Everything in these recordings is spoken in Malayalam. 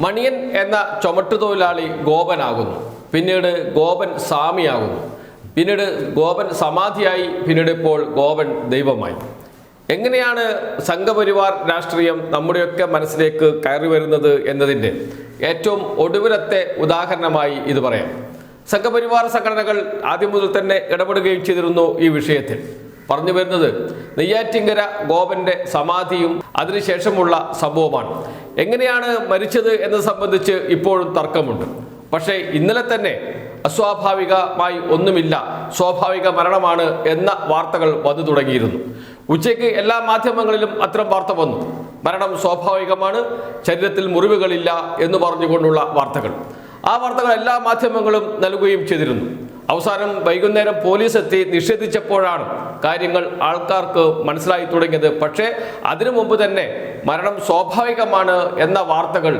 മണിയൻ എന്ന ചുമട്ടുതൊഴിലാളി ഗോപനാകുന്നു. പിന്നീട് ഗോപൻ സ്വാമിയാകുന്നു. പിന്നീട് ഗോപൻ സമാധിയായി പിന്നീട് ഇപ്പോൾ ഗോപൻ ദൈവമായി. എങ്ങനെയാണ് സംഘപരിവാർ രാഷ്ട്രീയം നമ്മുടെയൊക്കെ മനസ്സിലേക്ക് കയറി വരുന്നത് എന്നതിന്റെ ഏറ്റവും ഒടുവിലത്തെ ഉദാഹരണമായി ഇത് പറയാം. സംഘപരിവാർ സംഘടനകൾ ആദ്യം മുതൽ തന്നെ ഇടപെടുകയും ചെയ്തിരുന്നു ഈ വിഷയത്തിൽ. പറഞ്ഞു വരുന്നത് നെയ്യാറ്റിങ്കര ഗോപന്റെ സമാധിയും അതിനുശേഷമുള്ള സംഭവമാണ്. എങ്ങനെയാണ് മരിച്ചത് എന്നത് സംബന്ധിച്ച് ഇപ്പോഴും തർക്കമുണ്ട്. പക്ഷേ ഇന്നലെ തന്നെ അസ്വാഭാവികമായി ഒന്നുമില്ല സ്വാഭാവിക മരണമാണ് എന്ന വാർത്തകൾ വന്നു തുടങ്ങിയിരുന്നു. ഉച്ചയ്ക്ക് എല്ലാ മാധ്യമങ്ങളിലും അത്തരം വാർത്ത വന്നു. മരണം സ്വാഭാവികമാണ് ശരീരത്തിൽ മുറിവുകളില്ല എന്ന് പറഞ്ഞുകൊണ്ടുള്ള വാർത്തകൾ. ആ വാർത്തകൾ എല്ലാ മാധ്യമങ്ങളും നൽകുകയും ചെയ്തിരുന്നു. അവസാനം വൈകുന്നേരം പോലീസ് എത്തി നിഷേധിച്ചപ്പോഴാണ് കാര്യങ്ങൾ ആൾക്കാർക്ക് മനസ്സിലായി തുടങ്ങിയത്. പക്ഷേ അതിനു മുമ്പ് തന്നെ മരണം സ്വാഭാവികമാണ് എന്ന വാർത്തകൾ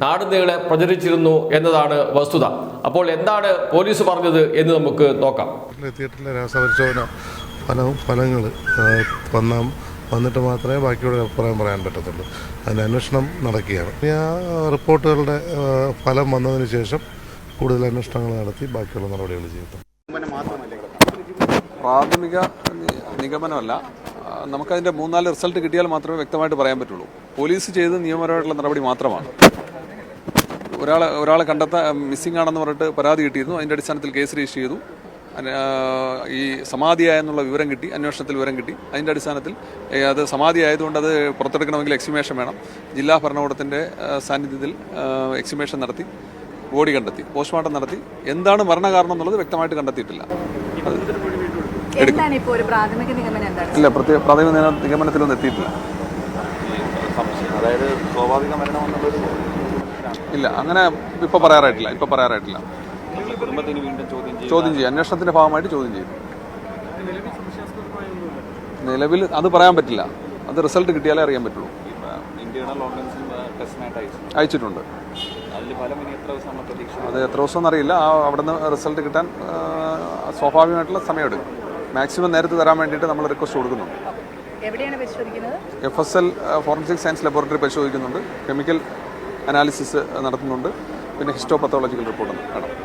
നാടുനീളെ പ്രചരിച്ചിരുന്നു എന്നതാണ് വസ്തുത. അപ്പോൾ എന്താണ് പോലീസ് പറഞ്ഞത് എന്ന് നമുക്ക് നോക്കാം. തിയേറ്ററിലെ രാസപരിശോധന ഫലവും ഫലങ്ങൾ വന്ന വന്നിട്ട് മാത്രമേ ബാക്കിയുള്ള അഭിപ്രായം പറയാൻ പറ്റത്തുള്ളൂ. അതിന്റെ അന്വേഷണം നടക്കുകയാണ്. ആ റിപ്പോർട്ടുകളുടെ ഫലം വന്നതിന് ശേഷം കൂടുതൽ അന്വേഷണങ്ങൾ നടത്തി ബാക്കിയുള്ള നടപടികൾ ചെയ്യും പ്രാഥമിക നിഗമനമല്ല. നമുക്കതിന്റെ മൂന്നാൽ റിസൾട്ട് കിട്ടിയാൽ മാത്രമേ വ്യക്തമായിട്ട് പറയാൻ പറ്റുള്ളൂ. പോലീസ് ചെയ്ത് നിയമപരമായിട്ടുള്ള നടപടി മാത്രമാണ്. ഒരാളെ ഒരാളെ കണ്ടെത്താൻ മിസ്സിംഗ് ആണെന്ന് പറഞ്ഞിട്ട് പരാതി കിട്ടിയിരുന്നു. അതിന്റെ അടിസ്ഥാനത്തിൽ കേസ് രജിസ്റ്റർ ചെയ്തു. ഈ സമാധിയായെന്നുള്ള വിവരം കിട്ടി അന്വേഷണത്തിൽ വിവരം കിട്ടി. അതിന്റെ അടിസ്ഥാനത്തിൽ അത് സമാധി ആയതുകൊണ്ട് അത് പുറത്തെടുക്കണമെങ്കിൽ എക്സിമേഷൻ വേണം. ജില്ലാ ഭരണകൂടത്തിന്റെ സാന്നിധ്യത്തിൽ എക്സിമേഷൻ നടത്തി. ബോഡി കണ്ടെത്തി പോസ്റ്റ്മോർട്ടം നടത്തി. എന്താണ് മരണകാരണം എന്നുള്ളത് വ്യക്തമായിട്ട് കണ്ടെത്തിയിട്ടില്ല. എന്താണ് ഇപ്പോൾ ഒരു പ്രാഥമിക നിഗമനം എന്താണ്? ഇല്ല പ്രത്യേക പ്രാഥമിക നിഗമനത്തിലൊന്നും എത്തിയിട്ടില്ല. അതായത് സ്വാഭാവിക മരണം ഇല്ല അങ്ങനെ ഇപ്പൊ പറയാറായിട്ടില്ല ഇപ്പൊ പറയാറായിട്ടില്ല. കുടുംബത്തിന് വീണ്ടും ചോദ്യം ചെയ്യും ചോദ്യം ചെയ്യും. അന്വേഷണത്തിന്റെ ഭാഗമായിട്ട് ചോദ്യം ചെയ്യും. നിലവിൽ അത് പറയാൻ പറ്റില്ല. അത് റിസൾട്ട് കിട്ടിയാലേ അറിയാൻ പറ്റുള്ളൂ. അയച്ചിട്ടുണ്ട്. അത് എത്ര ദിവസം എന്നറിയില്ല. ആ അവിടുന്ന് റിസൾട്ട് കിട്ടാൻ സ്വാഭാവികമായിട്ടുള്ള സമയമെടുക്കും. മാക്സിമം നേരത്തെ തരാൻ വേണ്ടിയിട്ട് നമ്മൾ റിക്വസ്റ്റ് കൊടുക്കുന്നുണ്ട്. F S L forensic science laboratory പരിശോധിക്കുന്നുണ്ട്. കെമിക്കൽ അനാലിസിസ് നടത്തുന്നുണ്ട്. പിന്നെ ഹിസ്റ്റോപത്തോളജിക്കൽ റിപ്പോർട്ട് നടത്തും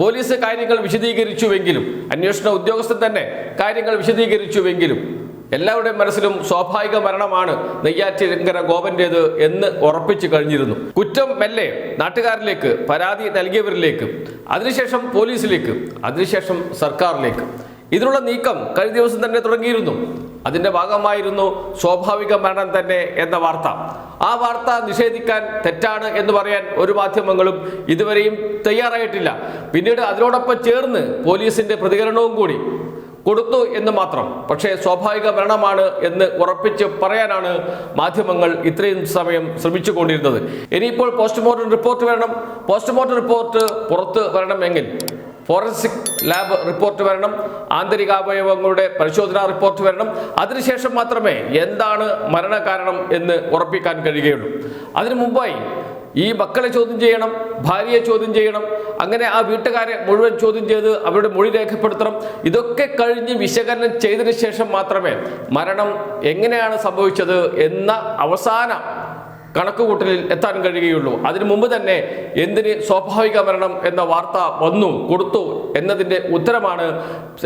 പോലീസ് കാര്യങ്ങൾ വിശദീകരിച്ചുവെങ്കിലും അന്വേഷണ ഉദ്യോഗസ്ഥൻ തന്നെ കാര്യങ്ങൾ വിശദീകരിച്ചുവെങ്കിലും എല്ലാവരുടെയും മനസ്സിലും സ്വാഭാവിക മരണമാണ് നെയ്യാറ്റിങ്കര ഗോപന്റേത് എന്ന് ഉറപ്പിച്ചു കഴിഞ്ഞിരുന്നു. കുറ്റം മെല്ലെ നാട്ടുകാരിലേക്ക് പരാതി നൽകിയവരിലേക്ക് അതിനുശേഷം പോലീസിലേക്ക് അതിനുശേഷം സർക്കാരിലേക്ക്. ഇതിനുള്ള നീക്കം കഴിഞ്ഞ ദിവസം തന്നെ തുടങ്ങിയിരുന്നു. അതിന്റെ ഭാഗമായിരുന്നു സ്വാഭാവിക മരണം തന്നെ എന്ന വാർത്ത. ആ വാർത്ത നിഷേധിക്കാൻ തെറ്റാണ് എന്ന് പറയാൻ ഒരു മാധ്യമങ്ങളും ഇതുവരെയും തയ്യാറായിട്ടില്ല. പിന്നീട് അതിനോടൊപ്പം ചേർന്ന് പോലീസിന്റെ പ്രതികരണവും കൂടി കൊടുത്തു എന്ന് മാത്രം. പക്ഷേ സ്വാഭാവിക മരണമാണ് എന്ന് ഉറപ്പിച്ച് പറയാനാണ് മാധ്യമങ്ങൾ ഇത്രയും സമയം ശ്രമിച്ചുകൊണ്ടിരുന്നത്. ഇനിയിപ്പോൾ പോസ്റ്റ്മോർട്ടം റിപ്പോർട്ട് വരണം. പോസ്റ്റ്മോർട്ടം റിപ്പോർട്ട് പുറത്ത് വരണമെങ്കിൽ ഫോറൻസിക് ലാബ് റിപ്പോർട്ട് വരണം. ആന്തരികാവയവങ്ങളുടെ പരിശോധനാ റിപ്പോർട്ട് വരണം. അതിനുശേഷം മാത്രമേ എന്താണ് മരണകാരണം എന്ന് ഉറപ്പിക്കാൻ കഴിയുകയുള്ളൂ. അതിനു മുമ്പായി ഈ മക്കളെ ചോദ്യം ചെയ്യണം ഭാര്യയെ ചോദ്യം ചെയ്യണം അങ്ങനെ ആ വീട്ടുകാരെ മുഴുവൻ ചോദ്യം ചെയ്ത് അവരുടെ മൊഴി രേഖപ്പെടുത്തണം. ഇതൊക്കെ കഴിഞ്ഞ് വിശകലനം ചെയ്തതിന് ശേഷം മാത്രമേ മരണം എങ്ങനെയാണ് സംഭവിച്ചത് എന്ന അവസാന കണക്കുകൂട്ടലിൽ എത്താൻ കഴിയുകയുള്ളൂ. അതിനു മുമ്പ് തന്നെ എന്തിന് സ്വാഭാവിക മരണം എന്ന വാർത്ത വന്നു കൊടുത്തു എന്നതിന്റെ ഉത്തരമാണ്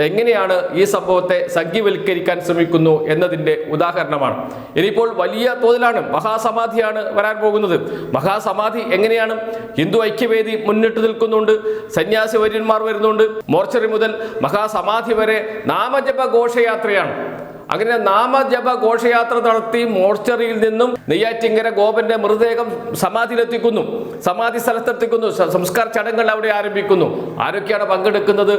എങ്ങനെയാണ് ഈ സംഭവത്തെ സംഖ്യവൽക്കരിക്കാൻ ശ്രമിക്കുന്നു എന്നതിന്റെ ഉദാഹരണമാണ്. ഇനിയിപ്പോൾ വലിയ തോതിലാണ് മഹാസമാധിയാണ് വരാൻ പോകുന്നത്. മഹാസമാധി എങ്ങനെയാണ്? ഹിന്ദു ഐക്യവേദി മുന്നിട്ട് നിൽക്കുന്നുണ്ട്. സന്യാസി വര്യന്മാർ വരുന്നുണ്ട്. മോർച്ചറി മുതൽ മഹാസമാധി വരെ നാമജപ ഘോഷയാത്രയാണ് അങ്ങനെ നാമജപ ഘോഷയാത്ര നടത്തി മോർച്ചറിയിൽ നിന്നും നെയ്യാറ്റിങ്കര ഗോപന്റെ മൃതദേഹം സമാധിയിലെത്തിക്കുന്നു. സമാധി സ്ഥലത്തെത്തിക്കുന്നു. സംസ്കാര ചടങ്ങുകൾ അവിടെ ആരംഭിക്കുന്നു. ആരൊക്കെയാണ് പങ്കെടുക്കുന്നത്?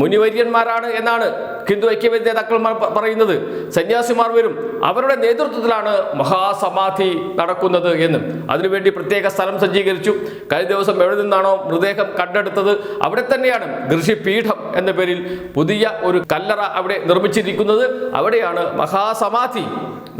മുനിവര്യന്മാരാണ് എന്നാണ് ഹിന്ദു ഐക്യവേദി നേതാക്കൾ പറയുന്നത് സന്യാസിമാർ വരും. അവരുടെ നേതൃത്വത്തിലാണ് മഹാസമാധി നടക്കുന്നത് എന്ന്. അതിനുവേണ്ടി പ്രത്യേക സ്ഥലം സജ്ജീകരിച്ചു. കഴിഞ്ഞ ദിവസം എവിടെ നിന്നാണോ മൃതദേഹം കണ്ടെടുത്തത് അവിടെ തന്നെയാണ് ഋഷിപീഠം എന്ന പേരിൽ പുതിയ ഒരു കല്ലറ അവിടെ നിർമ്മിച്ചിരിക്കുന്നത്. അവിടെയാണ് മഹാസമാധി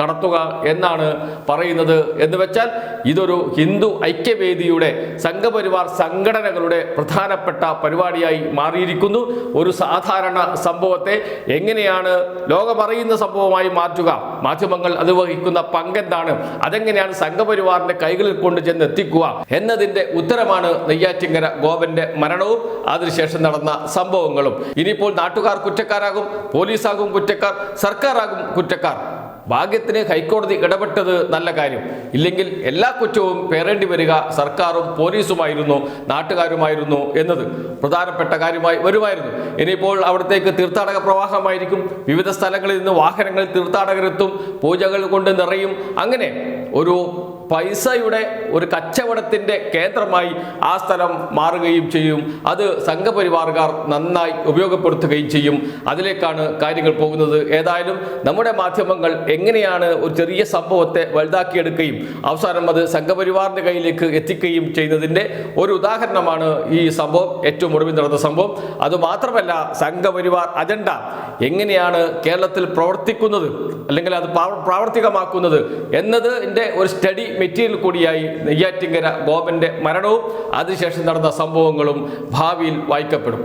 നടത്തുക എന്നാണ് പറയുന്നത് എന്ന് വെച്ചാൽ ഇതൊരു ഹിന്ദു ഐക്യവേദിയുടെ സംഘപരിവാർ സംഘടനകളുടെ പ്രധാനപ്പെട്ട പരിപാടിയായി മാറിയിരിക്കുന്നു. ഒരു സാധാരണ സംഭവത്തെ എങ്ങനെയാണ് ലോകമറിയുന്ന സംഭവമായി മാറ്റുക? മാധ്യമങ്ങൾ അത് വഹിക്കുന്ന പങ്കെന്താണ് അതെങ്ങനെയാണ് സംഘപരിവാറിന്റെ കൈകളിൽ കൊണ്ട് ചെന്ന് എത്തിക്കുക എന്നതിന്റെ ഉത്തരമാണ് നെയ്യാറ്റിങ്കര ഗോപന്റെ മരണവും അതിനുശേഷം നടന്ന സംഭവങ്ങളും. ഇനിയിപ്പോൾ നാട്ടുകാർ കുറ്റക്കാരാകും പോലീസാകും കുറ്റക്കാർ സർക്കാരാകും കുറ്റക്കാർ. ഭാഗ്യത്തിന് ഹൈക്കോടതി ഇടപെട്ടത് നല്ല കാര്യം. ഇല്ലെങ്കിൽ എല്ലാ കുറ്റവും പേറേണ്ടി വരിക സർക്കാരും പോലീസുമായിരുന്നു നാട്ടുകാരുമായിരുന്നു എന്നത് പ്രധാനപ്പെട്ട കാര്യമായി വരുമായിരുന്നു. ഇനിയിപ്പോൾ അവിടത്തേക്ക് തീർത്ഥാടക പ്രവാഹമായിരിക്കും. വിവിധ സ്ഥലങ്ങളിൽ നിന്ന് വാഹനങ്ങളിൽ തീർത്ഥാടകരെത്തും പൂജകൾ കൊണ്ട് നിറയും. അങ്ങനെ ഒരു പൈസയുടെ ഒരു കച്ചവടത്തിന്റെ കേന്ദ്രമായി ആ സ്ഥലം മാറുകയും ചെയ്യും. അത് സംഘപരിവാറുകാർ നന്നായി ഉപയോഗപ്പെടുത്തുകയും ചെയ്യും. അതിലേക്കാണ് കാര്യങ്ങൾ പോകുന്നത്. ഏതായാലും നമ്മുടെ മാധ്യമങ്ങൾ എങ്ങനെയാണ് ഒരു ചെറിയ സംഭവത്തെ വലുതാക്കിയെടുക്കുകയും അവസാനം അത് സംഘപരിവാറിന്റെ കയ്യിലേക്ക് എത്തിക്കുകയും ചെയ്യുന്നതിന്റെ ഒരു ഉദാഹരണമാണ് ഈ സംഭവം ഏറ്റവും ഒടുവിൽ നടന്ന സംഭവം. അതുമാത്രമല്ല സംഘപരിവാർ അജണ്ട എങ്ങനെയാണ് കേരളത്തിൽ പ്രവർത്തിക്കുന്നത് അല്ലെങ്കിൽ അത് പ്രാവ- പ്രാവർത്തികമാക്കുന്നത് എന്നതിന്റെ ഒരു സ്റ്റഡി മെറ്റീരിയൽ കൂടിയായി നെയ്യാറ്റിങ്കര ഗോപന്റെ മരണവും അതിനുശേഷം നടന്ന സംഭവങ്ങളും ഭാവിയിൽ വായിക്കപ്പെടും.